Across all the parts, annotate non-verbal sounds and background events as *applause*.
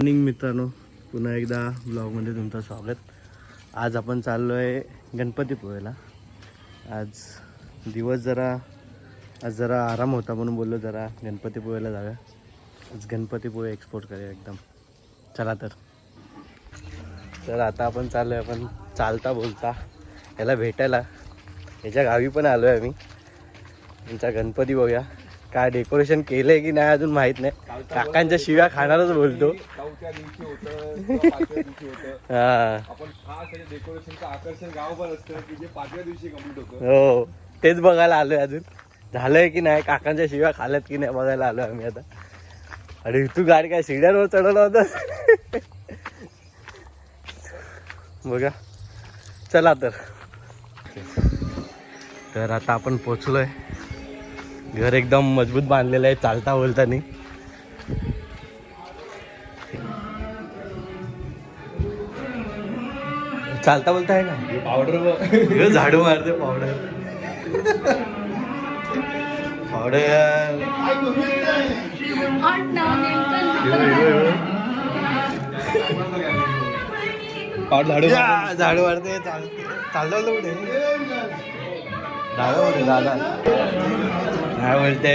Morning मित्रांनो. पुन्हा एकदा ब्लॉगमध्ये तुमचं स्वागत. आज आपण चाललो आहे गणपतीपुळेला आज दिवस जरा आज जरा आराम होता म्हणून बोललो जरा गणपतीपुळेला जाऊया. आज गणपतीपुळे एक्सपोर्ट करूया एकदम. चला तर. तर आता आपण चाललो आहे आपण चालता बोलता याला भेटायला. याच्या गावी पण आलो आहे आम्ही. यांचा गणपती बघूया. काय डेकोरेशन केलंय की नाही अजून माहीत नाही. काकांच्या शिव्या खाणारच बोलतो. *laughs* हा. तेच बघायला आलोय अजून. झालंय की नाही काकांच्या शिव्या खाल्यात की नाही बघायला आलोय आम्ही आता. अरे तू गाडी काय सिड्यांवर चढवलं होतं? बघा. चला तर. तर आता आपण पोचलोय. घर एकदम मजबूत बांधलेलं आहे चालता बोलतानी चालता बोलता आहे ना? पावडर हे झाडू मारते पावडर पावडर झाडू झाडू मारते चाल चालतो कुठे दादा कुठे दादा काय बोलते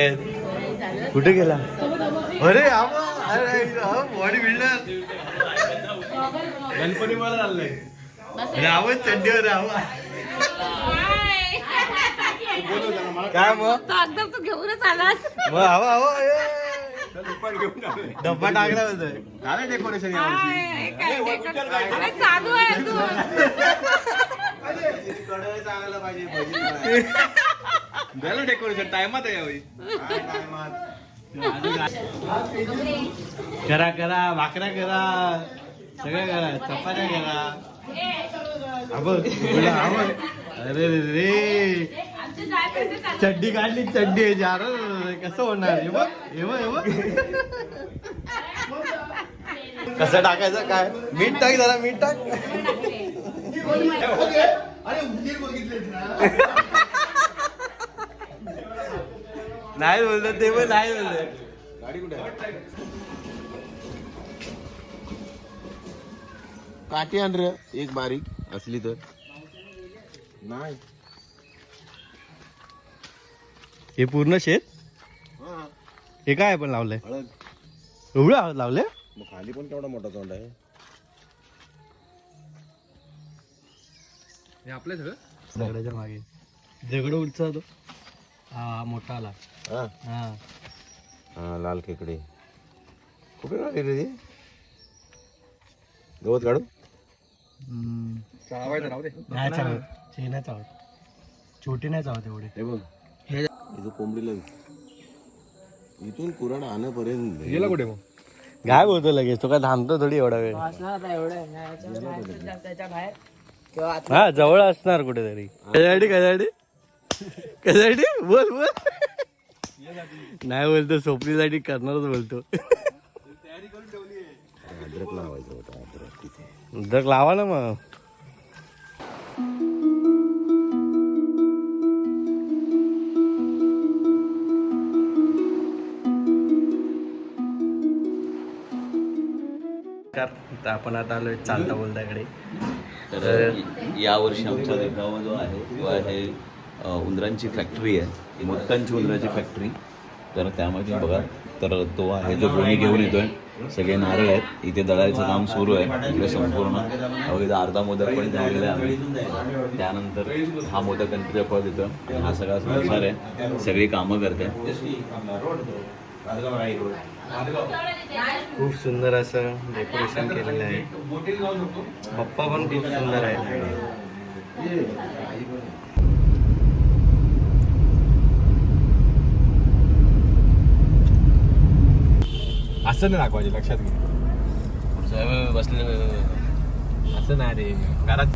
कुठे गेला अरे बॉडी बिल्डर गणपती मला चाललंय रावण चड्डीवर रावण काय मग अगदी तू घेऊनच आलास मग हवं हवं. डब्बा टाकला होता झालं डेकोरेशन अरे चालू आहे अजून. *laughs* झालं डेकोरेशन टायमात आहे यावेळी. करा करा भाकऱ्या करा सगळं करा चपात्या करा. बोला, आबं. अरे रे. चड्डी काढली चड्डी आहे जार कसं होणार? हे बघ हे बघ हे बघ. कसं टाकायचं काय? मीठ टाक जरा मीठ टाक. नाही बोलत ते पण नाही बोलत. गाडी कुठे आहे? काठी आण रे. एक बारीक. असली तर. नाही. हे पूर्ण शेत? हे काय आपण लावलंय? हळद. एवढं लावलंय? मग खाली पण केवढा मोठा तोंड आहे? हे आपलं सगळं दगडाच्या मागे. दगड उंचा तो हा मोठा आला. हा. हा. हा लाल खेकडे. कुठे राहिले रे ते गवत काढू? हम्म. चावायचं राहू दे. नाही चावत ते नाही चावत छोटी नाही चावत एवढे. हे बघ. हे इथं कोंबडीला इथून कुराड आणपर्यंत गेला कुठे मग? काय बोलतो लगेच. तो काय थांबतो थोडी एवढा वेळ. हा जवळ असणार कुठेतरी. कशासाठी कशासाठी कशासाठी बोल बोल. नाही बोलतो सोपणीसाठी करणारच बोलतो. अद्रक लावायचं होतं अद्रक तिथे. उदक लावा ना मग. आपण आता आलोय चालता बोलता इकडे तर यावर्षी आमचा देखावा जो आहे तो आहे उंदरांची फॅक्टरी आहे. मोदकांची उंदराची फॅक्टरी तर त्यामध्ये बघा तर तो आहे जो कोणी घेऊन येतोय. सगळे नारळ आहेत. इथे दळायचं काम सुरू आहे. इकडे संपूर्ण अहो, इथं अर्धा मोदक पण ठेवलेला आहे त्यानंतर हा मोदक गणपतीचा फळ देतो हा सगळा संसार आहे. सगळी कामं करते. खूप सुंदर असं डेकोरेशन केलेलं आहे. पप्पा पण खूप सुंदर आहे असं नाही दाखवायचे लक्षात घे. बसले असं नाही रे. घरात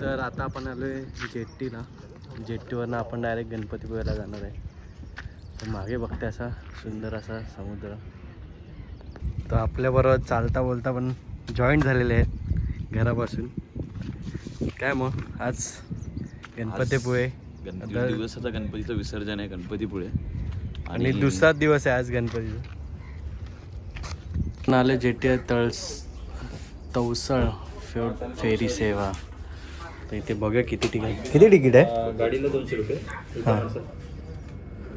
तर आता आपण आलोय जेट्टीला. जेट्टीवरनं आपण डायरेक्ट गणपतीपुळ्याला जाणार आहे. तर मागे बघते असा सुंदर असा समुद्र. तर आपल्याबरोबर चालता बोलता पण जॉईंट झालेले आहेत घरापासून. काय मग? आज गणपतीपुळे गणपती दिवसाचा गणपतीचं विसर्जन आहे गणपतीपुळे आणि दुसराच दिवस आहे आज गणपतीचा. नाले जेटी तळस तवसळ फेरी सेवा. तर इथे बघूया किती तिकीट. किती तिकीट आहे? गाडीला दोनशे रुपये. हां.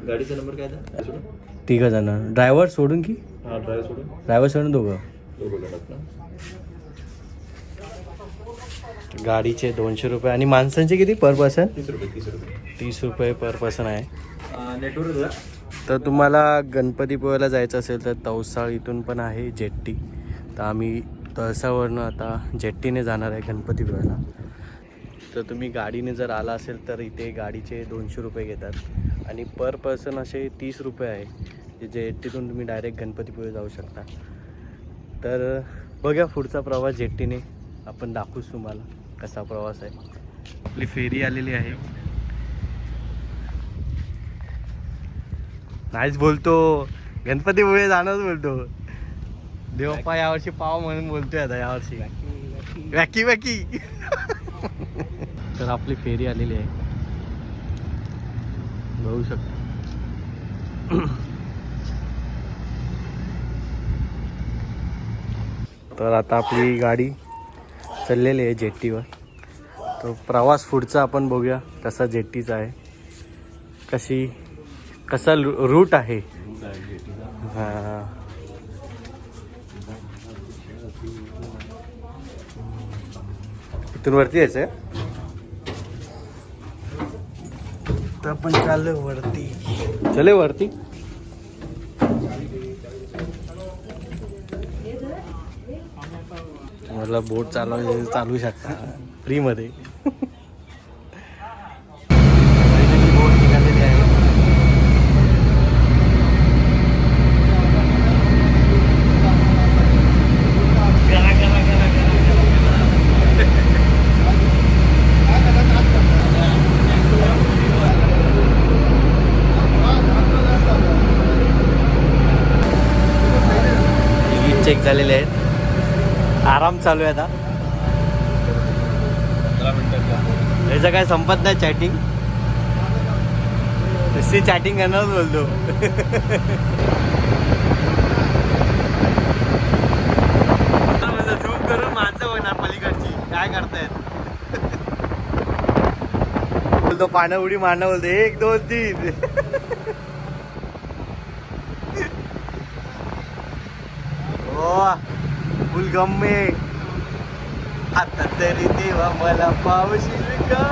गाडीचा नंबर काय था तिघं जण. ड्रायव्हर सोडून की? हा ड्रायव्हर सोडून. ड्रायव्हर सोडून दोघं? दोघं जणात ना. गाडीचे दोनशे रुपये. आणि माणसांचे किती? Per person? तीस रुपये तीस रुपये. तीस रुपये पर पर्सन आहे. नेटवर्क तर तुम्हाला गणपतीपुळ्याला जायचं असेल तर तवसाळ इथून पण आहे जेट्टी. तर आम्ही तळसावरनं आता जेट्टीने जाणार आहे गणपतीपुळ्याला तर तुम्ही गाडीने जर आला असेल तर इथे गाडीचे दोनशे रुपये घेतात. आणि पर पर्सन असे तीस रुपये आहे जे जेट्टीतून तुम्ही डायरेक्ट गणपतीपुळे जाऊ शकता. तर बघा पुढचा प्रवास जेट्टीने. आपण दाखवूच तुम्हाला कसा प्रवास आहे. आपली फेरी आलेली आहे. नाहीच बोलतो. गणपतीपुळे जाणंच बोलतो. देवप्पा यावर्षी पाव म्हणून बोलतोय आता यावर्षी. वॅकी वॅकी. तर आपली फेरी आलेली आहे. बघू शकता. तर आता आपली गाडी चाललेली आहे जेट्टीवर. तो प्रवास पुढचा आपण बघूया कसा जेट्टीचा आहे. कशी कसा रूट आहे. हा. इथून वरती यायचं आता आपण चाललो वरती. चले वरती. मला बोट चालवायचे चालू शकता. फ्रीमध्ये बोट निघालेली आहे तिकीट चेक झालेले आहेत आराम चालू आहे आता. याचं काय संपत नाही चॅटिंग नुसती चॅटिंग करणारच बोलतो. बोलतो पाण्या उडी मारणं बोलतो. एक दोन तीन. *laughs* हो फुल गम्मे आता तरी देवा मला पावशील का?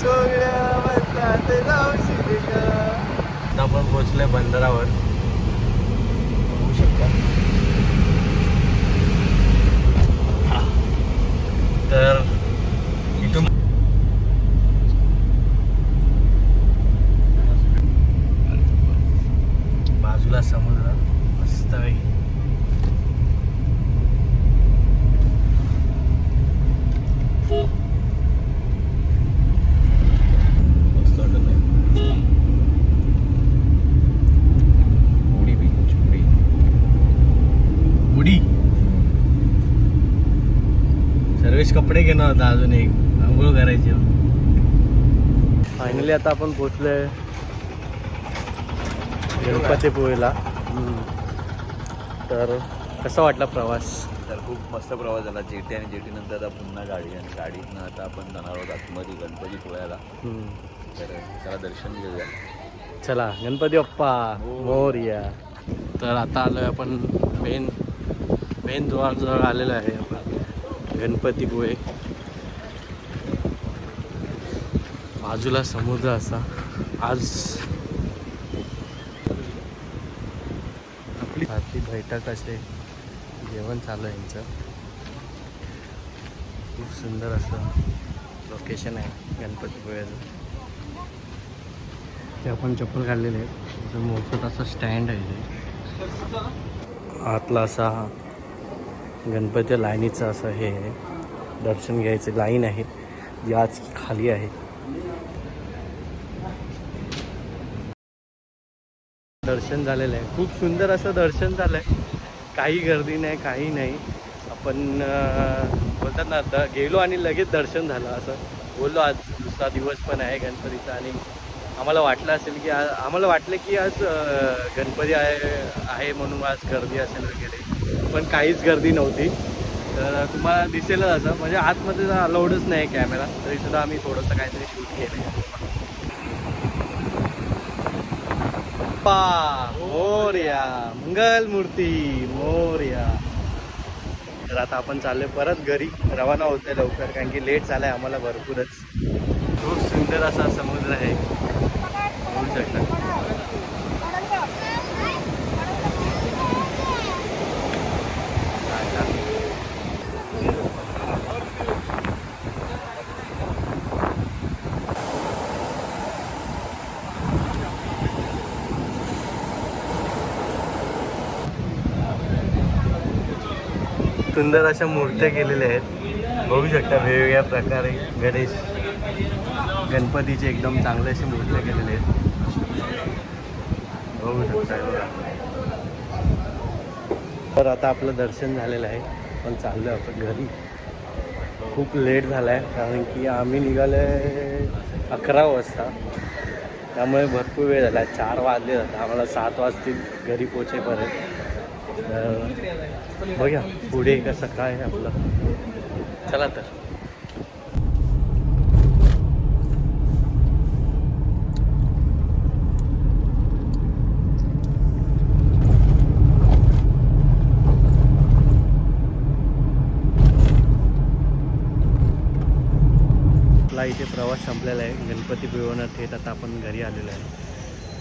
सोगळ्या म्हणतात लावशील का? आता आपण पोहोचलोय बंदरावर. बघू शकता. तर इथून बाजूला समुद्र मस्त पैकी मस्त वाटत आहे उडी बीच उडी उडी सर्वेश कपडे घेणार होता अजून एक. आंघोळ करायची. फायनली आता आपण पोचलोय गणपतीपुळेला. तर कसा वाटला प्रवास? तर खूप मस्त प्रवास झाला. जेटी आणि जेटी नंतर आता पुन्हा गाडी आणि गाडीतनं आता आपण जाणार आहोत आतमध्ये गणपती पोळ्याला. तर चला दर्शन घेऊया. चला गणपती बाप्पा मोरया. तर आता आलोय आपण मेन मेन द्वारजवळ आलेलो आहे. गणपतीपुळे बाजूला समुद्र असा. आज आपली आपली बैठक असे. जेवण चालू आहे यांचं. खूप सुंदर असं लोकेशन आहे गणपतीपुळेचं ते आपण चप्पल काढलेले आहेत. मोठं असं स्टँड आहे. आतला असा गणपती लाईनीचं असं हे आहे. दर्शन घ्यायचं लाईन आहे जी आज खाली आहे. दर्शन झालेलं आहे. खूप सुंदर असं दर्शन झालं आहे काही गर्दी नाही काही नाही. आपण बोलतात ना द गेलो आणि लगेच दर्शन झालं असं. बोललो आज दुसरा दिवस पण आहे गणपतीचा आणि आम्हाला वाटलं असेल की आज आम्हाला वाटलं की आज गणपती आहे आहे म्हणून आज गर्दी असेल वगैरे. पण काहीच गर्दी नव्हती. तर तुम्हाला दिसेलच असं. म्हणजे आतमध्ये अलाउडच नाही कॅमेरा तरीसुद्धा आम्ही थोडंसं काहीतरी शूट केलं पा मोर्या मंगल मूर्ती मोर्या. तर आता आपण चाललोय परत घरी. रवाना होतोय लवकर कारण की लेट झालाय आम्हाला भरपूरच. खूप सुंदर असा समुद्र आहे बघू शकता टाटा. सुंदर अशा मूर्त्या केलेल्या आहेत. बघू शकता वेगवेगळ्या प्रकारे गणेश गणपतीचे एकदम चांगले असे मूर्त्या केलेले आहेत. बघू शकता. तर आता आपलं दर्शन झालेलं आहे. पण चाललो आहे आपण घरी. खूप लेट झाला आहे कारण की आम्ही निघालो आहे अकरा वाजता. त्यामुळे भरपूर वेळ झाला आहे चार वाजले जातात. आम्हाला सात वाजतील घरी पोचेपर्यंत बघ्या पुढे कसं काय आहे आपलं. चला तर. आपला इथे प्रवास संपलेला आहे. गणपती पिळवण्यात थेट आता आपण घरी आलेलो आहे.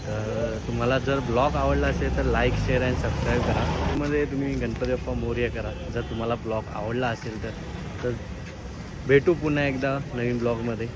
तर तुम्हाला जर ब्लॉग आवडला असेल तर लाईक शेअर अँड सबस्क्राईब करा. त्यामध्ये तुम्ही गणपती बाप्पा मौर्य करा. जर तुम्हाला ब्लॉग आवडला असेल तर तर भेटू पुन्हा एकदा नवीन ब्लॉगमध्ये.